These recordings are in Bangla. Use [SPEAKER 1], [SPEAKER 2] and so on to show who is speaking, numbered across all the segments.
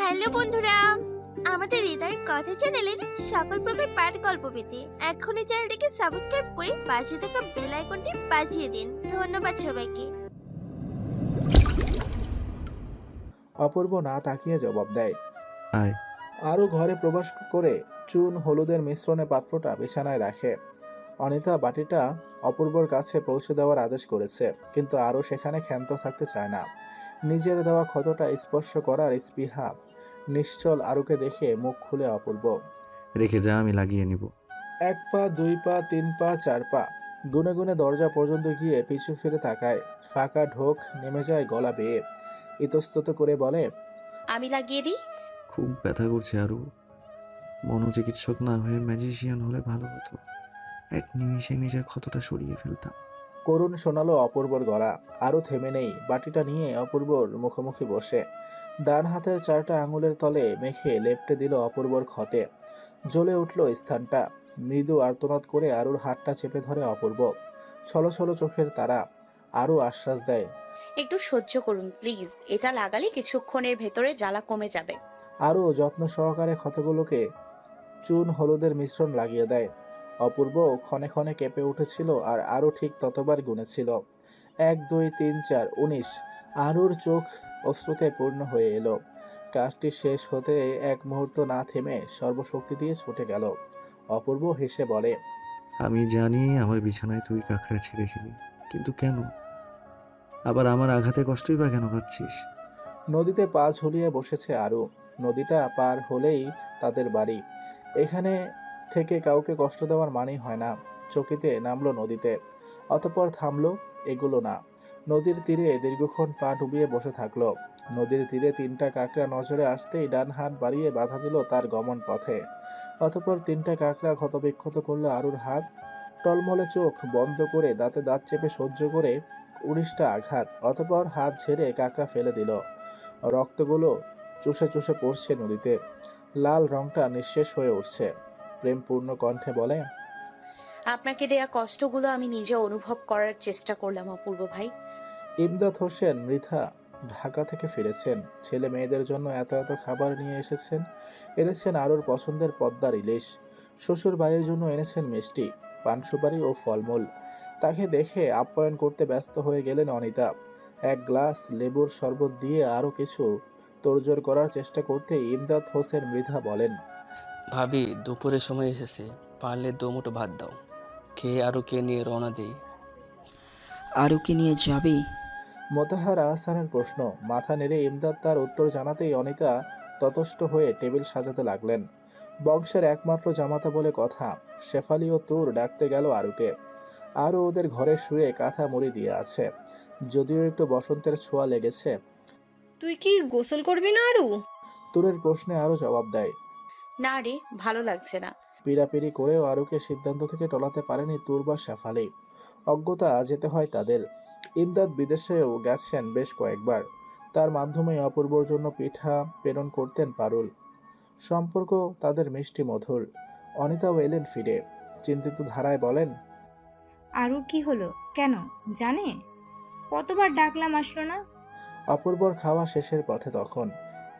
[SPEAKER 1] হ্যালো বন্ধুরা আমাদের হৃদয় কথা চ্যানেলের সকল প্রকার পাঠ গল্প পেতে এখনই চ্যানেলটিকে সাবস্ক্রাইব করে পাশে থাকা বেল আইকনটি বাজিয়ে দিন। ধন্যবাদ সবাইকে।
[SPEAKER 2] অপূর্ব না তাকিয়ে জবাব দেয়।
[SPEAKER 3] আয়।
[SPEAKER 2] আরও ঘরে প্রবেশ করে চুন হলুদের মিশ্রণে পাত্রটা বিছানায় রাখে। অনিতা বাটিটা অপূর্বর কাছে পৌঁছে দেওয়ার আদেশ করেছে কিন্তু আরও সেখানে ক্ষান্ত থাকতে চায় না। নিজের দেওয়া ক্ষতটা স্পর্শ করার স্পৃহা নিশ্চল আরুকে দেখে মুখ খুলে অপূর্ব।
[SPEAKER 3] রেখে যা আমি লাগিয়ে নিব।
[SPEAKER 2] এক পা দুই পা তিন পা চার পা। গুনে গুনে দরজা পর্যন্ত গিয়ে পিছু ফিরে তাকায়। ফাঁকা ঢোক নেমে যায় গলা বেয়ে। ইতস্তত করে বলে
[SPEAKER 4] আমি লাগিয়ে দিই?
[SPEAKER 3] খুব ব্যথা করছে আরও মনোচিকিৎসক না হয়ে ম্যাজিশিয়ান হলে ভালো হতো। এক নিমিষে নিজের ক্ষতটা সরিয়ে ফেলতাম।
[SPEAKER 2] করুণ শোনালো অপূর্বর গলা। আরও থেমে নেই বাটিটা নিয়ে অপূর্বর মুখোমুখি বসে। ডান হাতের চারটা আঙুলের তলে মেখে লেপটে দিল অপূর্বর ক্ষতে। জ্বলে উঠল স্থানটা। মৃদু আর্তনাদ করে আরুর হাতটা চেপে ধরে অপূর্ব। ছলো ছলো চোখের তারা। আরও আশ্বাস দেয়
[SPEAKER 4] একটু সহ্য করুন প্লিজ। এটা লাগালে কিছুক্ষণের ভেতরে জ্বালা কমে যাবে।
[SPEAKER 2] আরও যত্ন সহকারে ক্ষতগুলোকে চুন হলুদের মিশ্রণ লাগিয়ে দেয়। অপূর্ব ক্ষণে ক্ষণে কেঁপে উঠেছিল আর আরও ঠিক ততবার গুনেছিল। এক দুই তিন চার উনিশ আরুর চোখ অশ্রুতে পূর্ণ হয়ে এলো। কাজটি শেষ হতে এক মুহূর্ত না থেমে সর্বশক্তি দিয়ে ছুটে গেল। অপূর্ব হেসে বলে
[SPEAKER 3] আমি জানি আমার বিছানায় তুই কাঁকড়া ছেড়েছিলি কিন্তু কেন? আবার আমার আঘাতে কষ্টই বা কেন পাচ্ছিস?
[SPEAKER 2] নদীতে পা ঝুলিয়ে বসেছে আরু। নদীটা পার হলেই তাদের বাড়ি। এখানে থেকে কাউকে কষ্ট দেওয়ার মানেই হয় না। চকিতে নামলো নদীতে। অতপর থামলো এগুলো না। নদীর তীরে দীর্ঘক্ষণ পা ডুবিয়ে বসে থাকল। নদীর তীরে তিনটা কাঁকড়া নজরে আসতেই ডান হাত বাড়িয়ে বাধা দিল তার গমন পথে। অতপর তিনটা কাঁকড়া ক্ষতবিক্ষত করল আরুর হাত। টলমলে চোখ বন্ধ করে দাঁতে দাঁত চেপে সহ্য করে উনিশটা আঘাত। অতপর হাত ঝেড়ে কাঁকড়া ফেলে দিল। রক্তগুলো চুষে চুষে পড়ছে নদীতে। লাল রংটা নিঃশেষ হয়ে উঠছে। প্রেমপূর্ণ কণ্ঠে বলে
[SPEAKER 4] আপনাকে দেয়া কষ্টগুলো আমি নিজে অনুভব করার চেষ্টা করলাম অপূর্ব ভাই।
[SPEAKER 2] ইমদাদ হোসেন মৃধা ঢাকা থেকে ফিরেছেন। ছেলে মেয়েদের জন্য এত এত খাবার নিয়ে এসেছেন এনেছেন আরোর পছন্দের পদ্মার ইলিশ। শ্বশুর বাড়ির জন্য এনেছেন মিষ্টি পান সুপারি ও ফলমূল। তাকে দেখে আপ্যায়ন করতে ব্যস্ত হয়ে গেলেন অনিতা। এক গ্লাস লেবুর শরবত দিয়ে আরও কিছু তোড়জোড় করার চেষ্টা করতে ইমদাদ হোসেন মৃধা বলেন
[SPEAKER 5] ভাবি দুপুরের সময় এসেছে পারলে দোমুটো ভাত দাও। খেয়ে আরও কে নিয়ে রওনা দিই।
[SPEAKER 6] আরও কি নিয়ে যাবি?
[SPEAKER 2] মোতাহার আহসানের প্রশ্ন। মাথা নেড়ে ইমদাদ তার উত্তর জানাতেই অনিতা ততষ্ট হয়ে টেবিল সাজাতে লাগলেন। বংশের একমাত্র জামাতা বলে কথা শেফালি ও তুর ডাকতে গেল আরুকে। আরও ওদের ঘরে শুয়ে কাঁথা মুড়ি দিয়ে আছে। যদিও একটু বসন্তের ছোঁয়া লেগেছে।
[SPEAKER 7] তুই কি গোসল করবি না আরু?
[SPEAKER 2] তুরের প্রশ্নে আরও জবাব দেয়
[SPEAKER 4] না রে ভালো লাগছে না।
[SPEAKER 2] পিড়াপিড়ি করেও আরুকে সিদ্ধান্ত থেকে টলাতে পারেনি তুর বা শেফালি। অজ্ঞতা যেতে হয় তাদের। ইমদাদ বিদেশেও গেছেন বেশ কয়েকবার। তার মাধ্যমে অপূর্বর জন্য পিঠা প্রেরণ করতেন পারুল। সম্পর্ক তাদের মিষ্টি মধুর। অনিতাও এলেন ফিরে। চিন্তিত ধারায় বলেন
[SPEAKER 8] আরুর কি হলো? কেন? জানে? কতবার ডাকলাম আসলো না?
[SPEAKER 2] অপূর্বর খাওয়া শেষের পথে তখন।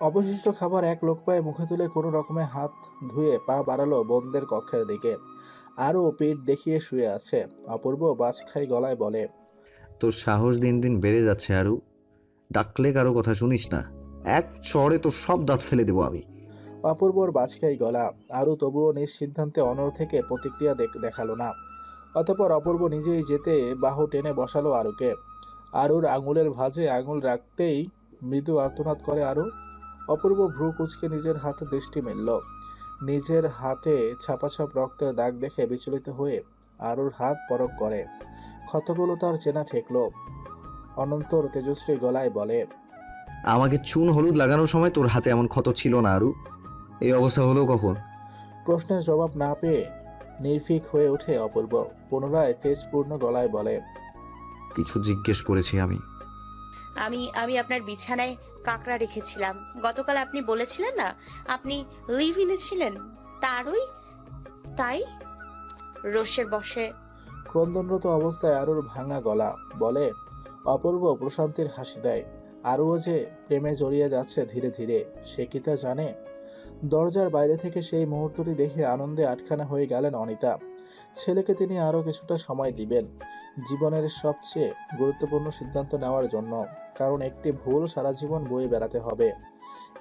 [SPEAKER 2] অবশিষ্ট খাবার এক লোক পায়ে মুখে তুলে কোনো রকমে হাত ধুয়ে পা বাড়ালো বোনদের কক্ষের দিকে। আরও পেট দেখিয়ে শুয়ে আছে। অপূর্ব বাজখাই গলায় বলে
[SPEAKER 3] তোর সাহস দিন দিন বেড়ে যাচ্ছে আরু। ডাকলে কারও কথা শুনিস না। এক চড়ে তোর সব দাঁত ফেলে দেবো আমি।
[SPEAKER 2] অপূর্বর বাজখাই গলা। আরও তবুও নিজ সিদ্ধান্তে অনর থেকে প্রতিক্রিয়া দেখাল না। অতপর অপূর্ব নিজেই যেতে বাহু টেনে বসালো আরুকে। আরুর আঙুলের ভাঁজে আঙুল রাখতেই মৃদু আর্তনাদ করে আরু অপূর্ব ভ্রু কুচকে নিজের হাতে দৃষ্টি মেলল। নিজের হাতে ছাপাছাপ রক্তের দাগ দেখে বিচলিত হয়ে আরুর হাত পরক করে। ক্ষতগুলো তার চেনা ঠেকল। অনন্তর তেজশ্রী গলায় বলে
[SPEAKER 3] আমাকে চুন হলুদ লাগানোর সময় তোর হাতে এমন ক্ষত ছিল না আরু। এই অবস্থা হলো কখন?
[SPEAKER 2] প্রশ্নের জবাব না পেয়ে নির্ভীক হয়ে ওঠে অপূর্ব। পুনরায় তেজপূর্ণ গলায় বলে
[SPEAKER 3] কিছু জিজ্ঞেস করেছি আমি।
[SPEAKER 4] আমি আমি আপনার বিছানায় কাকড়া রেখেছিলাম। গতকাল আপনি বলেছিলেন না, আপনি লিভ ছিলেন তারই, তাই? রোষের বসে।
[SPEAKER 2] ক্রন্দনরত অবস্থায় আরুর ভাঙা গলা বলে, অপূর্ব প্রশান্তির হাসি দেয়। আরও যে প্রেমে জড়িয়ে যাচ্ছে ধীরে ধীরে, সে কি তা জানে? দরজার বাইরে থেকে সেই মুহূর্তটি দেখে আনন্দে আটখানা হয়ে গেলেন অনিতা। ছেলেকে তিনি আরও কিছুটা সময় দিবেন জীবনের সবচেয়ে গুরুত্বপূর্ণ সিদ্ধান্ত নেওয়ার জন্য, কারণ একটি ভুল সারা জীবন বয়ে বেড়াতে হবে।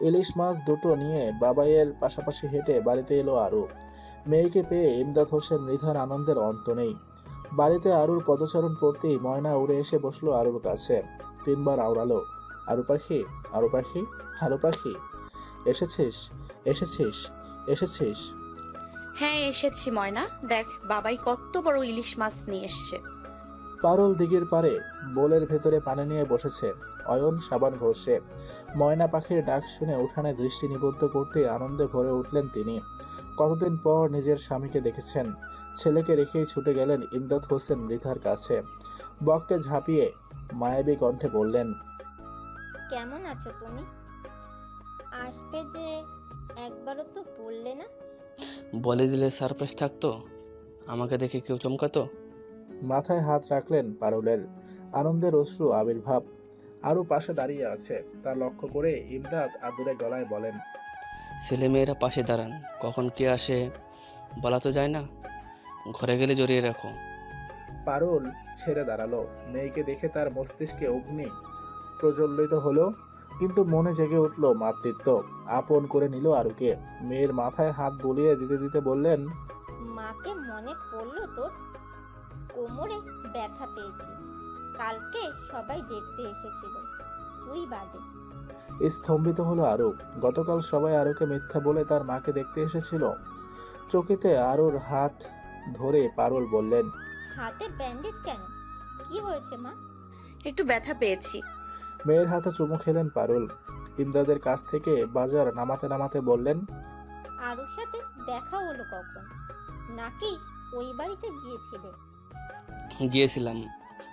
[SPEAKER 2] ইলিশ মাছ দুটো নিয়ে বাবাইয়ের পাশাপাশি হেঁটে বাড়িতে এলো আরু। মেয়েকে পেয়ে ইমদাদ হোসেন মৃধার আনন্দের অন্ত নেই। বাড়িতে আরুর পদচারণ করতেই ময়না উড়ে এসে বসল আরুর কাছে। তিনবার আওড়ালো, আরু পাখি আরু পাখি আরু পাখি, এসেছিস এসেছিস এসেছিস।
[SPEAKER 4] হ্যাঁ এসেছি ময়না। দেখ বাবাই কত বড় ইলিশ মাছ নিয়ে এসছে।
[SPEAKER 2] পারুল দিঘির পারে বোলের ভেতরে পানি নিয়ে বসেছে অয়ন সাবান ঘষে। ময়না পাখির ডাক শুনে উঠানে দৃষ্টি নিবদ্ধ করতে আনন্দে ভরে উঠলেন তিনি। কতদিন পর নিজের স্বামীকে দেখেছেন। ছেলেকে রেখেই ছুটে গেলেন ইমদাদ হোসেন মৃধার কাছে। বককে ঝাঁপিয়ে মায়াবী কণ্ঠে বললেন
[SPEAKER 9] কেমন আছো তুমি? আসবে যে একবারও তো বললে না?
[SPEAKER 5] বলে দিলে সারপ্রাইজ থাকতো? আমাকে দেখে কেউ চমকাতো?
[SPEAKER 2] মাথায় হাত রাখলেন পারুলের। আনন্দের অশ্রু আবির্ভাব। আরও পাশে দাঁড়িয়ে আছে। তা লক্ষ্য করে ইমদাদ আদুরে গলায় বলেন
[SPEAKER 5] ছেলেমেয়েরা পাশে দাঁড়ান। কখন কে আসে বলা তো যায় না। ঘরে গেলে জড়িয়ে রাখো।
[SPEAKER 2] পারুল ছেড়ে দাঁড়াল। মেয়েকে দেখে তার মস্তিষ্কে অগ্নি প্রজ্বলিত হলো। কিন্তু মনে জেগে উঠল মাতৃত্ব। আপন করে নিল আরুকে। মেয়ের মাথায় হাত বুলিয়ে দিতে দিতে বললেন
[SPEAKER 9] মাকে মনে পড়ল তোর কোমরে ব্যথা পেয়েছি। কালকে সবাই দেখতে এসেছিল। তুই বাদে।
[SPEAKER 2] স্তম্ভিত হলো আরু। গতকাল সবাই আরুকে মিথ্যা বলে তার মাকে দেখতে এসেছিল। চকিতে আরুর হাত ধরে পারুল বললেন
[SPEAKER 9] হাতে ব্যান্ডেজ কেন? কি হয়েছে মা?
[SPEAKER 4] একটু ব্যথা পেয়েছি।
[SPEAKER 2] মেয়ের হাতে চুমু খেলেন পারুল। ইমদাদের কাছ থেকে বাজার নামাতে নামাতে বললেন
[SPEAKER 9] আরুর সাথে দেখা হলো কখন? নাকি ওই বাড়িতে গিয়েছিলে?
[SPEAKER 5] গিয়েছিলাম।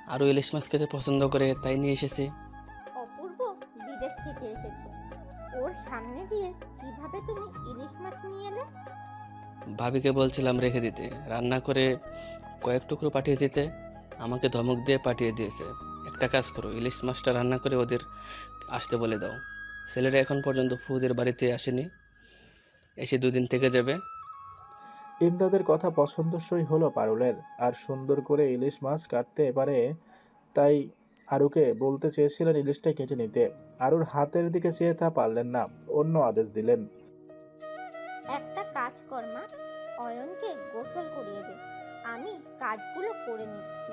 [SPEAKER 5] আরও ইলিশ মাছ খেতে পছন্দ করে তাই নিয়ে এসেছি।
[SPEAKER 9] অপূর্ব বিদেশ থেকে এসেছে। ওর সামনে দিয়ে কীভাবে তুমি ইলিশ মাছ নিয়ে এলে?
[SPEAKER 5] ভাবিকে বলছিলাম রেখে দিতে। রান্না করে কয়েক টুকরো পাঠিয়ে দিতে। আমাকে ধমক দিয়ে পাঠিয়ে দিয়েছে। একটা কাজ করো ইলিশ মাছটা রান্না করে ওদের আসতে বলে দাও। ছেলেরা এখন পর্যন্ত ফুদের বাড়িতে আসেনি এসে দুদিন থেকে যাবে।
[SPEAKER 2] ইমদাদের কথা পছন্দসই হলো পারুলের আর সুন্দর করে ইলিশ মাছ কাটতে পারে তাই আরুকে বলতে চেয়েছিলেন ইলিশটা কেটে নিতে। আরুর হাতের দিকে চেয়ে তা পারলেন না অন্য আদেশ দিলেন।
[SPEAKER 9] একটা কাজ কর মা অয়নকে গোসল করিয়ে দে আমি কাজগুলো করে নিচ্ছি।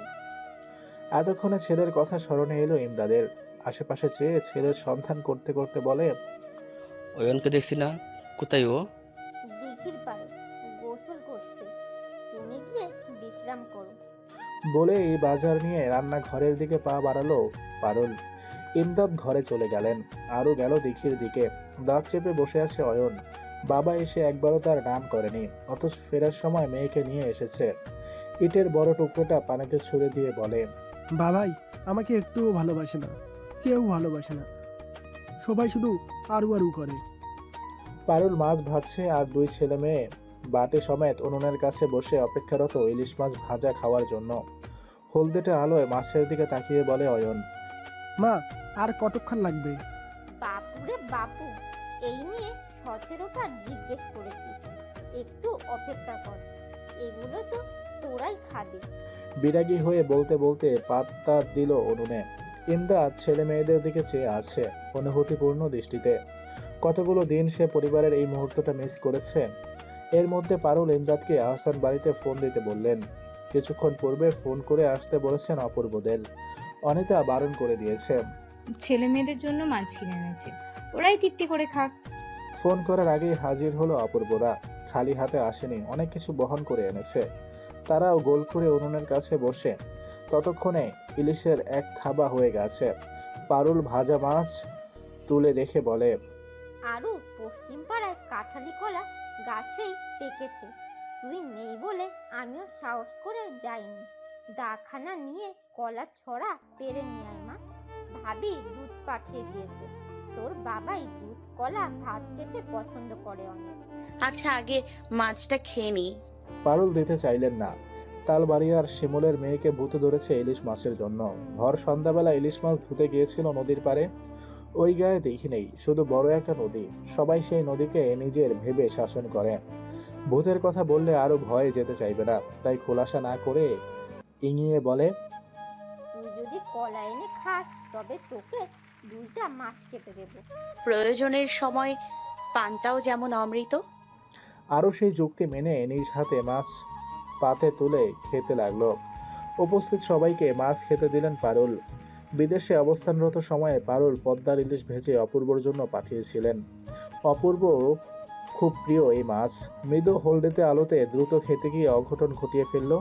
[SPEAKER 2] এতক্ষণে ছেলের কথা স্মরণে এলো ইমদাদের। আশেপাশে চেয়ে ছেলের সন্ধান করতে করতে বলে
[SPEAKER 5] অয়নকে দেখছি না। কোথায় ও?
[SPEAKER 9] দিঘির পাড়ে গোসল করছে। তুমি গিয়ে বিশ্রাম করো।
[SPEAKER 2] বলে এই বাজার নিয়ে রান্নাঘরের দিকে পা বাড়ালো পারুল। ইমদাদ ঘরে চলে গেলেন। আরও গেল দিঘির দিকে। দাঁত চেপে বসে আছে অয়ন। বাবা এসে একবারও তার নাম করেনি অথচ ফেরার সময় মেয়েকে নিয়ে এসেছে। ইটের বড় টুকরোটা পানিতে ছুঁড়ে দিয়ে বলে
[SPEAKER 10] বাবাই আমাকে একটুও ভালোবাসে না। কেউ ভালোবাসে না। সবাই শুধু আরু আরু করে।
[SPEAKER 2] পারুল মাছ ভাজছে আর দুই ছেলে মেয়ে বাটে সমেত উনুনের কাছে বসে অপেক্ষারত ইলিশ মাছ ভাজা খাওয়ার জন্য। হলদেটে আলোয় মাছের দিকে তাকিয়ে বলে অয়ন
[SPEAKER 10] মা আর কতক্ষণ লাগবে?
[SPEAKER 9] বাপুরে বাপু এই নিয়ে সতেরো বার জিজ্ঞেস করেছি। একটু অপেক্ষা কর। এগুলো তো তোরাই খাবি।
[SPEAKER 2] বিরাগী হয়ে বলতে বলতে পাত্তা দিল উনুনে ইমদাদ ছেলে মেয়েদের দিকে চেয়ে আছে অনুভূতিপূর্ণ দৃষ্টিতে। কতগুলো দিন সে পরিবারের এই মুহূর্তটা মিস করেছে? এর মধ্যে পারুল ইমদাদকে আহসান বাড়িতে ফোন দিতে বললেন। কিছুক্ষণ পূর্বে ফোন করে আসতে বলেছেন অপূর্বদের। অনিতা বারণ করে দিয়েছে।
[SPEAKER 8] ছেলে মেয়েদের জন্য মাছ কিনে এনেছে। ওরাই তৃপ্তি করে খাক।
[SPEAKER 2] ফোন করার আগেই হাজির হলো অপূর্বরা। খালি হাতে আসেনি, অনেক কিছু বহন করে এনেছে। তারাও গোল করে উনুনের কাছে বসে। ততক্ষণে ইলিশের এক থাবা হয়ে গেছে। পারুল ভাজা মাছ তুলে রেখে বলে
[SPEAKER 9] আরও পশ্চিম পাড়ায় কাঁঠালি কলা গাছেই পেকেছে। তুই নেই বলে আমিও সাহস করে যাইনি। দাখানা নিয়ে কলা ছড়া পেরে নিয়ে মা। ভাবি দুধ পাঠিয়ে দিয়েছে। তোর বাবাই দুধ কলা ভাত খেতে পছন্দ করে অনেক।
[SPEAKER 4] আচ্ছা আগে মাছটা খেয়ে নিই
[SPEAKER 2] পারুল দিতে চাইলেন না। তালবাড়িয়ার শিমুলের মেয়েকে ভূতে ধরেছে ইলিশ মাছের জন্য। ভর সন্ধ্যাবেলা ইলিশ মাছ ধুতে গিয়েছিল নদীর পাড়ে। ওই গায়ে দেখি নেই শুধু বড় একটা নদী। সবাই সেই নদীকে নিজের ভেবে শাসন করে। ভূতের কথা বললে আরও ভয়ে যেতে চাইবে না। তাই খোলাসা না করে ইঙিয়ে বলে
[SPEAKER 9] তুই যদি কলা এনে খাস তবে তোকে দুইটা মাছ খেতে দেবো।
[SPEAKER 4] প্রয়োজনের সময় পান্তাও যেমন অমৃত।
[SPEAKER 2] আরও সেই যুক্তি মেনে নিজ হাতে মাছ পাতে তুলে খেতে লাগল। উপস্থিত সবাইকে মাছ খেতে দিলেন পারুল। বিদেশে অবস্থানরত সময়ে পারুল পদ্মার ইলিশ ভেজে অপূর্বর জন্য পাঠিয়েছিলেন। অপূর্ব খুব প্রিয় এই মাছ। মৃদু হলদেতে আলোতে দ্রুত খেতে গিয়ে অঘটন ঘটিয়ে ফেলল।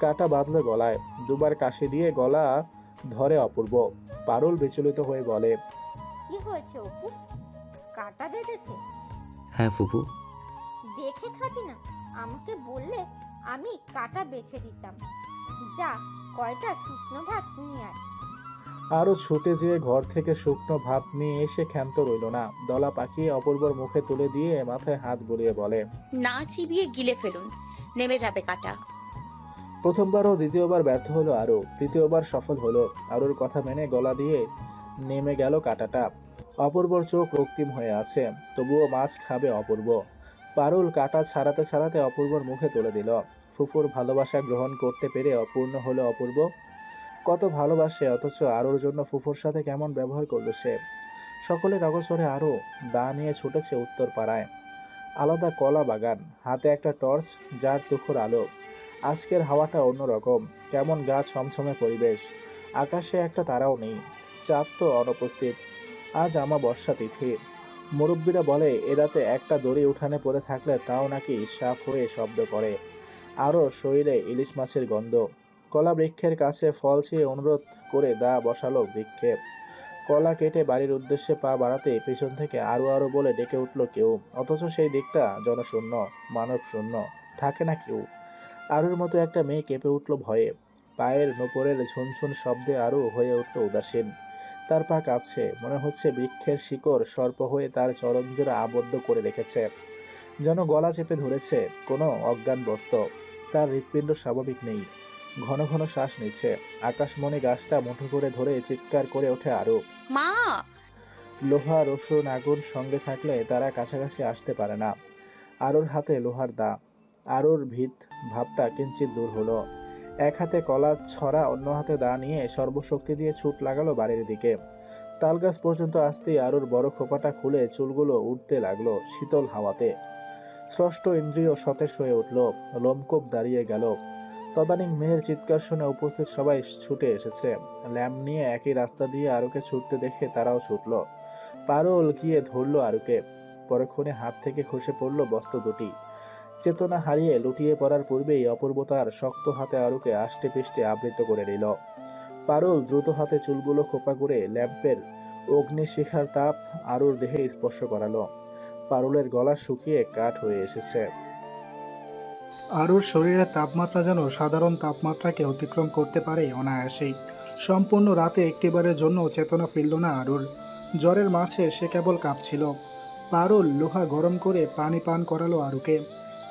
[SPEAKER 2] কাটা বাঁধল গলায়। দুবার কাশি দিয়ে গলা ধরে অপূর্ব। পারুল বিচলিত হয়ে বলে
[SPEAKER 9] কি হয়েছে অপু? কাটা বেঁধেছে?
[SPEAKER 3] হ্যাঁ ফুপু।
[SPEAKER 9] দেখে খাবি না। আমাকে বললে আমি কাটা বেছে দিতাম। যা কয়টা শুকনো ভাত নিয়ে আয়।
[SPEAKER 2] আরও ছুটে যেয়ে ঘর থেকে শুকনো ভাত নিয়ে এসে ক্ষান্ত রইল না। দলা পাকিয়ে অপূর্বর মুখে তুলে দিয়ে মাথায় হাত বুলিয়ে বলে
[SPEAKER 4] না চিবিয়ে গিলে ফেলুন। নেমে যাবে কাটা।
[SPEAKER 2] প্রথমবার ও দ্বিতীয়বার ব্যর্থ হলো আরও তৃতীয়বার সফল হলো। আরুর কথা মেনে গলা দিয়ে নেমে গেল কাটাটা। অপূর্বর চোখ রক্তিম হয়ে আছে। তবুও মাছ খাবে অপূর্ব। পারুল কাটা ছাড়াতে ছাড়াতে অপূর্বর মুখে তুলে দিল। ফুফুর ভালোবাসা গ্রহণ করতে পেরে অপূর্ণ হলো অপূর্ব। কত ভালোবাসে, অথচ আরুর জন্য ফুফুর সাথে কেমন ব্যবহার করল সে? সকলের অগসরে আরও দা নিয়ে ছুটেছে উত্তর পাড়ায় আলাদা কলা বাগান। হাতে একটা টর্চ, যার তুখর আলো। আজকের হাওয়াটা অন্যরকম। কেমন গা ছমছমে পরিবেশ। আকাশে একটা তারাও নেই। চাঁদ তো অনুপস্থিত। আজ আমা বর্ষা তিথি। মুরব্বীরা বলে, এ রাতে একটা দড়ি উঠানে পড়ে থাকলে তাও নাকি সাপ হয়ে শব্দ করে। আরও শরীরে ইলিশ মাছের গন্ধ। কলা বৃক্ষের কাছে ফল চেয়ে অনুরোধ করে দা বসালো বৃক্ষে। কলা কেটে বাড়ির উদ্দেশ্যে পা বাড়াতে পেছন থেকে আরও আরও বলে ডেকে উঠল কেউ। অথচ সেই দিকটা জনশূন্য মানব শূন্য থাকে না কেউ। আরুর মতো একটা মেয়ে কেঁপে উঠল ভয়ে। পায়ের নোপরের ঝুনঝুন শব্দে আরও হয়ে উঠল উদাসীন। তার পা কাঁপছে মনে হচ্ছে বৃক্ষের শিকড় সর্প হয়ে তার চরণজোড়া আবদ্ধ করে রেখেছে। যেন গলা চেপে ধরেছে কোনো অজ্ঞান বস্ত। তার হৃৎপিণ্ড স্বাভাবিক নেই। ঘন ঘন শ্বাস নিচ্ছে। আকাশমণি গাছটা মুঠো করে ধরে চিৎকার করে ওঠে আরও
[SPEAKER 4] মা!
[SPEAKER 2] লোহা রসুন আগুন সঙ্গে থাকলে তারা কাছাকাছি আসতে পারে না। আরোর হাতে লোহার দা। আরুর ভিত ভাবটা কিঞ্চিত দূর হলো। এক হাতে কলা ছড়া, অন্য হাতে দা নিয়ে সর্বশক্তি দিয়ে ছুট লাগালো বাড়ির দিকে। তালগাছ পর্যন্ত আসতেই আরুর বড় খোপাটা খুলে চুলগুলো উঠতে লাগল শীতল হাওয়াতে। স্রষ্ট ইন্দ্রিয় সতেজ হয়ে উঠল, লোমকূপ দাঁড়িয়ে গেল। তদানীং মেয়ের চিৎকার শুনে উপস্থিত সবাই ছুটে এসেছে। ল্যাম্প নিয়ে একই রাস্তা দিয়ে আরুকে ছুটতে দেখে তারাও ছুটল। পারুল গিয়ে ধরলো আরুকে। পরক্ষণে হাত থেকে খসে পড়ল বস্ত্র দুটি। চেতনা হারিয়ে লুটিয়ে পড়ার পূর্বেই অপূর্বতার শক্ত হাতে আরুকে আষ্টে পিষ্টে আবৃত করে নিল। পারুল দ্রুত হাতে চুলগুলো খোপা করে ল্যাম্পের অগ্নিশিখার তাপ আরুর দেহে স্পর্শ করালো। পারুলের গলা শুকিয়ে কাঠ হয়ে এসেছে।
[SPEAKER 11] আরুর শরীরের তাপমাত্রা যেন সাধারণ তাপমাত্রাকে অতিক্রম করতে পারে অনায়াসেই। সম্পূর্ণ রাতে একটিবারের জন্য চেতনা ফিরল না আরুর। জ্বরের মাঝে সে কেবল কাঁপছিল। পারুল লোহা গরম করে পানি পান করালো আরুকে।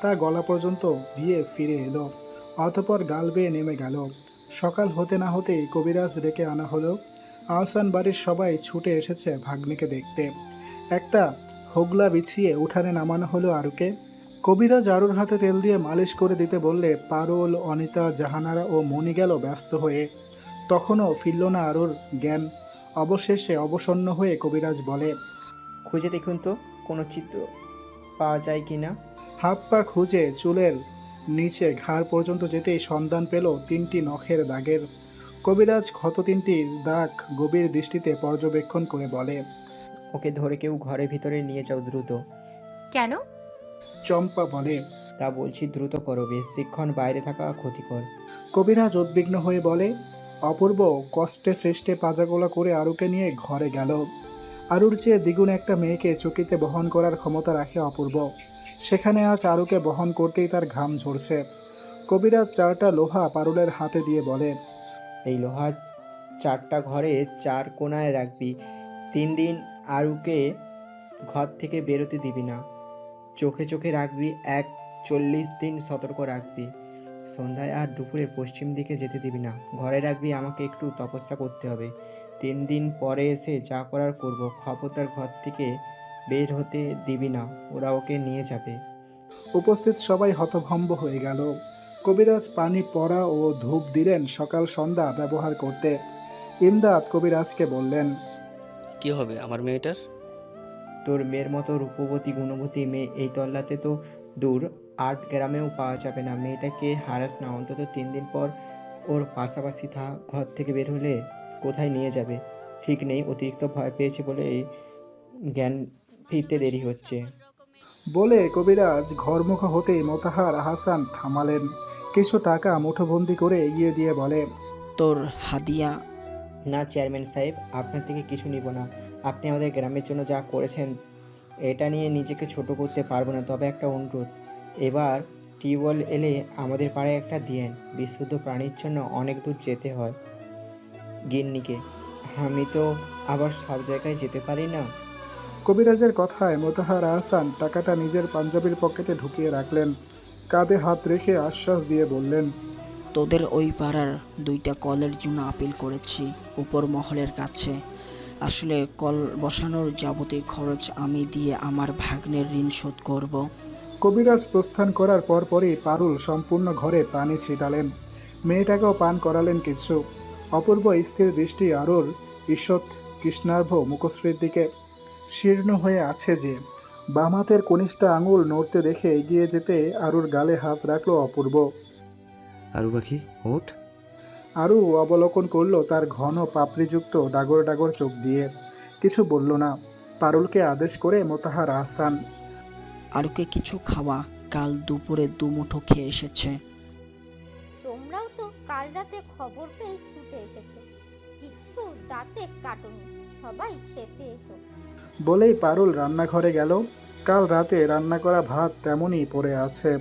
[SPEAKER 11] তার গলা পর্যন্ত দিয়ে ফিরে এলো, অতপর গাল বেয়ে নেমে গেল। সকাল হতে না হতেই কবিরাজ ডেকে আনা হলো। আহসান বাড়ির সবাই ছুটে এসেছে ভাগ্নিকে দেখতে। একটা হোগলা বিছিয়ে উঠানে নামানো হলো আরুকে। কবিরাজ আরুর হাতে তেল দিয়ে মালিশ করে দিতে বললে পারুল, অনিতা, জাহানারা ও মনি গেল ব্যস্ত হয়ে। তখনও ফিরল না আরুর জ্ঞান। অবশেষে অবসন্ন হয়ে কবিরাজ বলে,
[SPEAKER 12] খুঁজে দেখুন তো, কোনো চিত্র পাওয়া যায় কি না?
[SPEAKER 11] হাত পা খুঁজে চুলের নিচে ঘাড় পর্যন্ত যেতেই সন্ধান পেল তিনটি নখের দাগের। কবিরাজ ক্ষত তিনটির দাগ গভীর দৃষ্টিতে পর্যবেক্ষণ করে বলে
[SPEAKER 12] ওকে ধরে কেউ ঘরের ভিতরে নিয়ে যাও দ্রুত।
[SPEAKER 4] কেন?
[SPEAKER 11] চম্পা বলে
[SPEAKER 12] তা বলছি দ্রুত করো বেশিক্ষণ বাইরে থাকা ক্ষতিকর।
[SPEAKER 11] কবিরাজ উদ্বিগ্ন হয়ে বলে অপূর্ব কষ্টে সৃষ্টে পাজাগোলা করে আরুকে নিয়ে ঘরে গেল। আরুর চেয়ে দ্বিগুণ একটা মেয়েকে চকিতে বহন করার ক্ষমতা রাখে অপূর্ব। সেখানে আজ আরুকে বহন করতেই তার ঘাম ঝরছে। কবিরাজ চারটা লোহা পারুলের হাতে দিয়ে বলে,
[SPEAKER 12] এই লোহার চারটা ঘরে চার কোনায় রাখবি। তিন দিন আরুকে ঘর থেকে বেরোতে দিবি না। চোখে চোখে রাখবি, এক চল্লিশ দিন সতর্ক রাখবি। সন্ধ্যায় আর দুপুরে পশ্চিম দিকে যেতে দিবি না। ঘরে রাখবি, আমাকে একটু তপস্যা করতে হবে। তিন দিন পরে এসে যা করার করব খবরদার ঘর থেকে বের হতে দিবি না ওরা ওকে নিয়ে যাবে।
[SPEAKER 11] উপস্থিত সবাই হতভম্ব হয়ে গেল। কবিরাজ পানি পড়া ও ধূপ দিলেন সকাল সন্ধ্যা ব্যবহার করতে। ইমদাদ কবিরাজকে বললেন
[SPEAKER 5] কি হবে আমার মেয়েটার?
[SPEAKER 12] তোর মেয়ের মতো রূপবতী গুণবতী মেয়ে এই তল্লাতে তো দূর আট গ্রামেও পাওয়া যাবে না। মেয়েটাকে হারাস না অন্তত তিন দিন পর ওর পাশাপাশি থা ঘর থেকে বের হলে কোথায় নিয়ে যাবে? ঠিক নেই অতিরিক্ত ভয় পেয়েছে বলে এই জ্ঞান ফিরতে দেরি হচ্ছে।
[SPEAKER 11] বলে কবিরাজ ঘরমুখ হতেই মোতাহার হাসান থামালেন। কিছু টাকা মুঠোবন্দি করে এগিয়ে দিয়ে বলে
[SPEAKER 6] তোর হাদিয়া।
[SPEAKER 12] না চেয়ারম্যান সাহেব আপনার থেকে কিছু নিব না। আপনি আমাদের গ্রামের জন্য যা করেছেন এটা নিয়ে নিজেকে ছোট করতে পারব না তবে একটা অনুরোধ। এবার টিউবওয়েল এলে আমাদের পাড়ায় একটা দিয়েন। বিশুদ্ধ প্রাণীর জন্য অনেক দূর যেতে হয়। গিন্নিকে। আমি তো আবার সব জায়গায় যেতে পারি না।
[SPEAKER 11] কবিরাজের কথায় মোতাহার আহসান টাকাটা নিজের পাঞ্জাবির পকেটে ঢুকিয়ে রাখলেন। কাঁধে হাত রেখে আশ্বাস দিয়ে বললেন
[SPEAKER 6] তোদের ওই পাড়ার দুইটা কলের জন্য আপিল করেছি উপর মহলের কাছে। আসলে কল বসানোর যাবতীয় খরচ আমি দিয়ে আমার ভাগ্নের ঋণ শোধ করব।
[SPEAKER 11] কবিরাজ প্রস্থান করার পরপরই পারুল সম্পূর্ণ ঘরে পানি ছিটালেন। মেয়েটাকেও পান করালেন কিছু। অপূর্ব স্থির দৃষ্টি আরোর ঈষৎ কৃষ্ণার্ভ মুখশ্রীর দিকে শীর্ণ হয়ে আছে যে। বাম হাতের কনিষ্ঠা আঙুল নড়তে দেখে এগিয়ে যেতে আরুর গালে হাত রাখল অপূর্ব।
[SPEAKER 3] আরু পাখি ওঠ।
[SPEAKER 11] আরও অবলোকন করল তার ঘন পাপড়িযুক্ত ডাগর ডাগর চোখ দিয়ে। কিছু বলল না। পারুলকে আদেশ করে মোতাহার আহসান।
[SPEAKER 6] আরুকে কিছু খাওয়া। কাল দুপুরে দুমুঠো খেয়ে এসেছে।
[SPEAKER 9] তোমরাও তো কাল রাতে খবর পেয়ে কাটুনি, সবাই খেতে এসো।
[SPEAKER 11] বলেই পারুল রান্নাঘরে গেল। কাল রাতে রান্না করা ভাত তেমনই পড়ে আছে।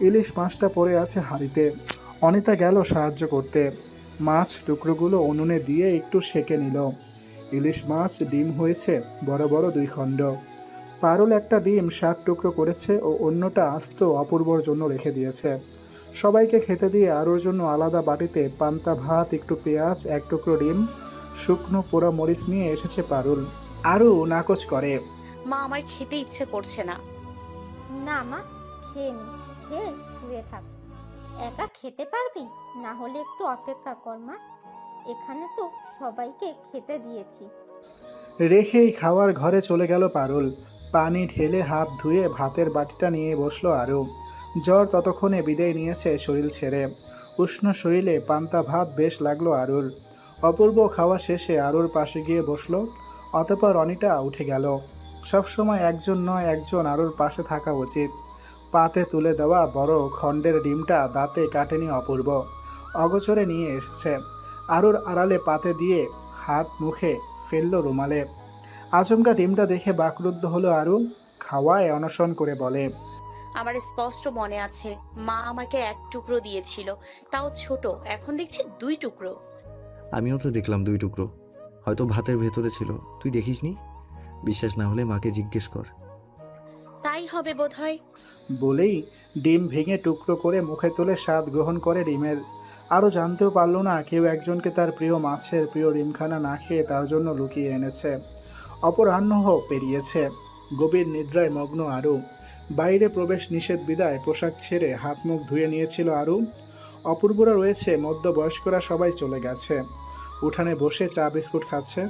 [SPEAKER 11] ইলিশ মাছটা পড়ে আছে হাঁড়িতে। অনিতা গেল সাহায্য করতে। মাছ টুকরোগুলো উনুনে দিয়ে একটু সেকে নিল। ইলিশ মাছ ডিম হয়েছে, বড় বড় দুই খণ্ড। পারুল একটা ডিম ষাট টুকরো করেছে ও অন্যটা আস্ত অপূর্বর জন্য রেখে দিয়েছে। সবাইকে খেতে দিয়ে আরোর জন্য আলাদা বাটিতে পান্তা ভাত একটু পেঁয়াজ এক টুকরো ডিম শুকনো পোড়া মরিচ নিয়ে এসেছে পারুল। আরও নাকচ করে।
[SPEAKER 4] মা আমার খেতে ইচ্ছে করছে না।
[SPEAKER 9] না মা খেয়ে নি খেয়ে শুয়ে থাক। একা খেতে পারবি? না হলে একটু অপেক্ষা কর মা। এখানে তো সবাইকে খেতে দিয়েছি।
[SPEAKER 11] রেখেই খাওয়ার ঘরে চলে গেল পারুল। পানি ঢেলে হাত ধুয়ে ভাতের বাটিটা নিয়ে বসল আরও জ্বর ততক্ষণে বিদায় নিয়েছে শরীর ছেড়ে। উষ্ণ শরীরে পান্তা ভাব বেশ লাগল আরুর। অপূর্ব খাওয়া শেষে আরুর পাশে গিয়ে বসল। অতপর অনিটা উঠে গেল। সবসময় একজন নয়, একজন আরুর পাশে থাকা উচিত। পাতে তুলে দেওয়া বড় খণ্ডের ডিমটা দাঁতে কাটেনি অপূর্ব। অগোচরে নিয়ে এসেছে। আরুর আড়ালে পাতে দিয়ে হাত মুখে ফেলল রুমালে। আচমকা ডিমটা দেখে বাকরুদ্ধ হলো আরু। খাওয়ায় অনশন করে বলে
[SPEAKER 4] আমার স্পষ্ট মনে আছে মা আমাকে এক টুকরো দিয়েছিল। তাও ছোট এখন দেখছি দুই টুকরো।
[SPEAKER 3] আমিও তো দেখলাম দুই টুকরো। হয়তো ভাতের ভেতরে ছিল। তুই দেখিসনি? বিশ্বাস না হলে মাকে জিজ্ঞেস কর।
[SPEAKER 4] তাই হবে বোধহয়।
[SPEAKER 11] বলেই ডিম ভেঙে টুকরো করে মুখে তুলে স্বাদ গ্রহণ করে ডিমের আরও জানতেও পারল না কেউ একজনকে তার প্রিয় মাছের প্রিয় ডিমখানা না খেয়ে তার জন্য লুকিয়ে এনেছে। অপরাহ্ন পেরিয়েছে। গভীর নিদ্রায় মগ্ন আরু বাইরে প্রবেশ নিষেধ বিদায়, পোশাক ছেড়ে হাত মুখ ধুয়ে নিয়েছিল আরু। অপূর্বরা রয়েছে, মধ্যবয়স্করা সবাই চলে গেছে। উঠানে বসে চা বিস্কুট খাচ্ছে।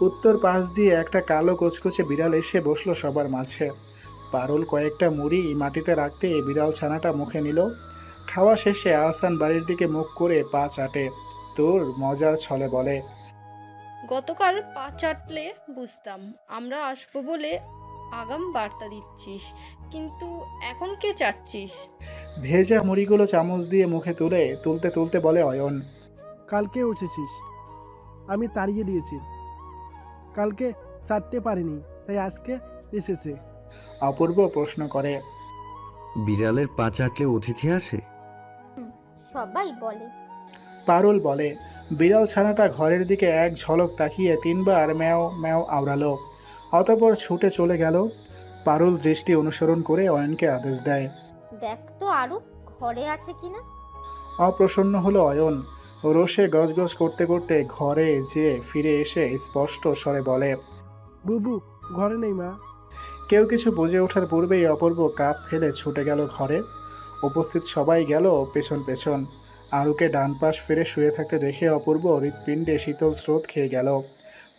[SPEAKER 11] উত্তর পাশ দিয়ে একটা কালো কচকচে বিড়াল এসে বসল সবার মাঝে। পারুল কয়েকটা মুড়ি মাটিতে রাখতে এই বিড়াল ছানাটা মুখে নিল। খাওয়া শেষে আহসান বাড়ির দিকে মুখ করে পা চাটে। তোর মজার ছলে বলে।
[SPEAKER 7] গতকাল পা চাটলে বুঝতাম, আমরা আসব বলে আগাম বার্তা দিচ্ছিস কিন্তু এখন কে চাটছিস?
[SPEAKER 11] ভেজা মুড়িগুলো চামচ দিয়ে মুখে তুলে তুলতে তুলতে বলে অয়ন
[SPEAKER 10] কালকে উঠেছিস আমি তাড়িয়ে দিয়েছি। কালকে চাটতে পারিনি তাই আজকে এসেছে।
[SPEAKER 11] অপূর্ব প্রশ্ন করে।
[SPEAKER 3] বিড়ালের পা চাটলে অতিথি আসে?
[SPEAKER 9] সবাই বলে।
[SPEAKER 11] পারুল বলে বিড়াল ছানাটা ঘরের দিকে এক ঝলক তাকিয়ে তিনবার ম্যাও ম্যাও আওড়ালো। অতপর ছুটে চলে গেল। পারুল দৃষ্টি অনুসরণ করে অয়নকে আদেশ দেয়।
[SPEAKER 9] দেখ তো আরু ঘরে আছে কিনা?
[SPEAKER 11] অপ্রসন্ন হলো অয়ন। রোষে গজগজ করতে করতে ঘরে যেয়ে ফিরে এসে স্পষ্ট স্বরে বলে
[SPEAKER 10] বুবু ঘরে নেই মা।
[SPEAKER 11] কেউ কিছু বুঝে ওঠার পূর্বেই অপূর্ব কাপ ফেলে ছুটে গেল ঘরে। উপস্থিত সবাই গেল পেছন পেছন। আরুকে ডান পাশ ফিরে শুয়ে থাকতে দেখে অপূর্ব হৃৎপিণ্ডে শীতল স্রোত খেয়ে গেল।